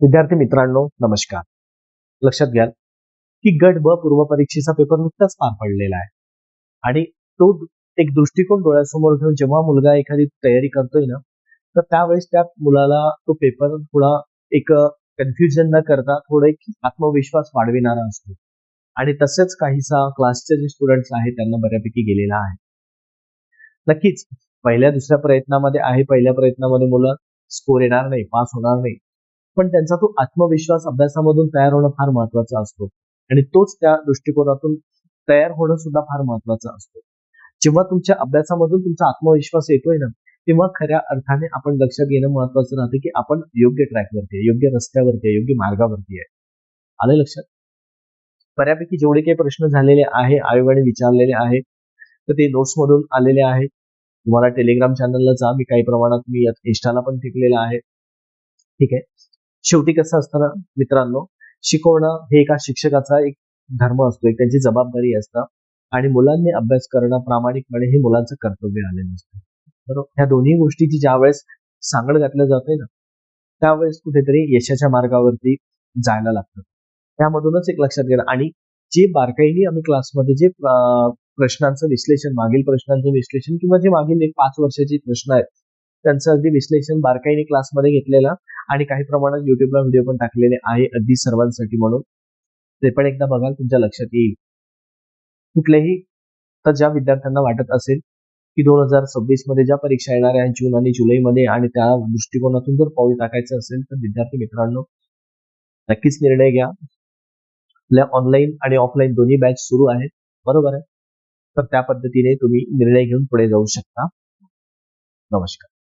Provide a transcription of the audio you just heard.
विद्यार्थी मित्रांनो नमस्कार. लक्षात घ्या की गट ब पूर्व परीक्षेचा पेपर नुकताच पार पडलेला आहे. आणि तो एक दृष्टिकोन डोळ्यासमोर ठेवून जेव्हा मुलगा एखादी तयारी करतोय ना तर त्यावेळेस त्या मुलाला तो पेपर थोडा एक कन्फ्युजन न करता थोडा एक आत्मविश्वास वाढविणारा असतो. आणि तसेच काहीसा क्लासचे जे स्टुडंट्स आहेत त्यांना बऱ्यापैकी गेलेला आहे. नक्कीच पहिल्या दुसऱ्या प्रयत्नामध्ये आहे पहिल्या प्रयत्नामध्ये मुलं स्कोर येणार नाही पास होणार नाही. पण त्यांचा तो आत्मविश्वास अभ्यासामधून तयार होणं फार महत्त्वाचा असतो. आणि तोच त्या दृष्टिकोनातून तयार होणं सुद्धा फार महत्वाचं असतो. जेव्हा तुमच्या अभ्यासामधून तुमचा आत्मविश्वास येतोय ना तेव्हा खऱ्या अर्थाने आपण लक्षात घेणं महत्वाचं राहतं की आपण योग्य ट्रॅकवरती आहे योग्य रस्त्यावरती आहे योग्य मार्गावरती आहे. आलं लक्षात? बऱ्यापैकी जेवढे काही प्रश्न झालेले आहे आयोगाने विचारलेले आहे तर ते नोट्स मधून आलेले आहे. तुम्हाला टेलिग्राम चॅनलला जा मी काही प्रमाणात मी इंस्टाला पण टिकलेलं आहे. ठीक आहे? शेवटी कसं असतं ना मित्रांनो शिकवणं हे एका शिक्षकाचा एक धर्म असतो एक त्यांची जबाबदारी असतं आणि मुलांनी अभ्यास करणं प्रामाणिकपणे हे मुलांचं कर्तव्य आलेलं असतं. बरोबर? ह्या दोन्ही गोष्टीची ज्या वेळेस सांगड घातलं जाते ना त्यावेळेस कुठेतरी यशाच्या मार्गावरती जायला लागतं. त्यामधूनच एक लक्षात घेणं आणि जे बारकाईने आम्ही क्लासमध्ये जे प्रश्नांचं विश्लेषण मागील प्रश्नांचं विश्लेषण किंवा जे मागील एक पाच वर्षाचे प्रश्न आहेत त्यांचं अगदी विश्लेषण बारकाईने क्लासमध्ये घेतलेलं आणि काही प्रमाणात युट्यूबला व्हिडिओ पण टाकलेले आहे अगदी सर्वांसाठी म्हणून. ते पण एकदा बघाल तुमच्या लक्षात येईल. कुठलेही तर ज्या विद्यार्थ्यांना वाटत असेल की दोन हजार सव्वीसमध्ये ज्या परीक्षा येणार आहेत जून आणि जुलैमध्ये आणि त्या दृष्टिकोनातून जर पाऊल टाकायचं असेल तर विद्यार्थी मित्रांनो नक्कीच निर्णय घ्या. आपल्या ऑनलाईन आणि ऑफलाईन दोन्ही बॅच सुरू आहेत बरोबर आहे? तर त्या पद्धतीने तुम्ही निर्णय घेऊन पुढे जाऊ शकता. नमस्कार.